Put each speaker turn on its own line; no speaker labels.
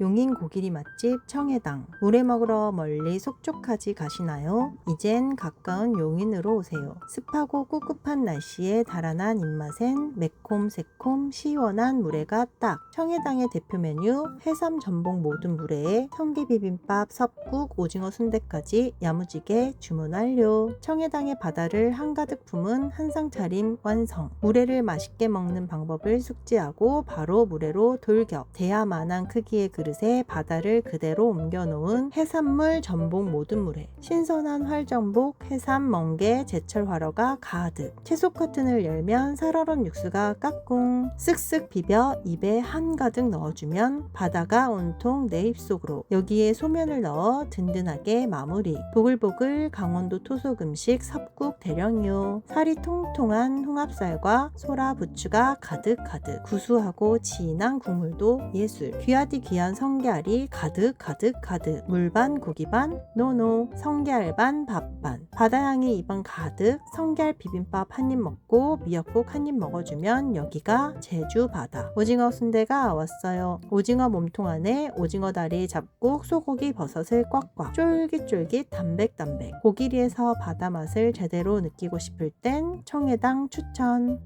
용인 고기리 맛집 청해당 물회 먹으러 멀리 속초까지 가시나요? 이젠 가까운 용인으로 오세요. 습하고 꿉꿉한 날씨에 달아난 입맛엔 매콤 새콤 시원한 물회가 딱 청해당의 대표 메뉴 해삼 전복 모든 물회에 성게 비빔밥 섭국 오징어 순대까지 야무지게 주문 완료. 청해당의 바다를 한가득 품은 한상 차림 완성. 물회를 맛있게 먹는 방법을 숙지하고 바로 물회로 돌격. 대야만한 크기의 그 릇에 바다를 그대로 옮겨놓은 해산물 전복 모든 물회. 신선한 활전복, 해삼, 멍게, 제철 화로가 가득. 채소 커튼을 열면 살얼음 육수가 까꿍. 쓱쓱 비벼 입에 한가득 넣어주면 바다가 온통 내 입속으로. 여기에 소면을 넣어 든든하게 마무리. 보글보글 강원도 토속 음식 섭국 대령이요. 살이 통통한 홍합살과 소라 부추가 가득가득. 구수하고 진한 국물도 예술. 귀하디 귀한 성게알이 가득 가득 가득. 물반 고기반 노노. 성게알반 밥반. 바다향이 입안 가득. 성게알 비빔밥 한 입 먹고 미역국 한 입 먹어주면 여기가 제주 바다. 오징어 순대가 왔어요. 오징어 몸통 안에 오징어 다리 잡곡 소고기 버섯을 꽉꽉 쫄깃쫄깃 담백담백 고기리에서 바다 맛을 제대로 느끼고 싶을 땐 청해당 추천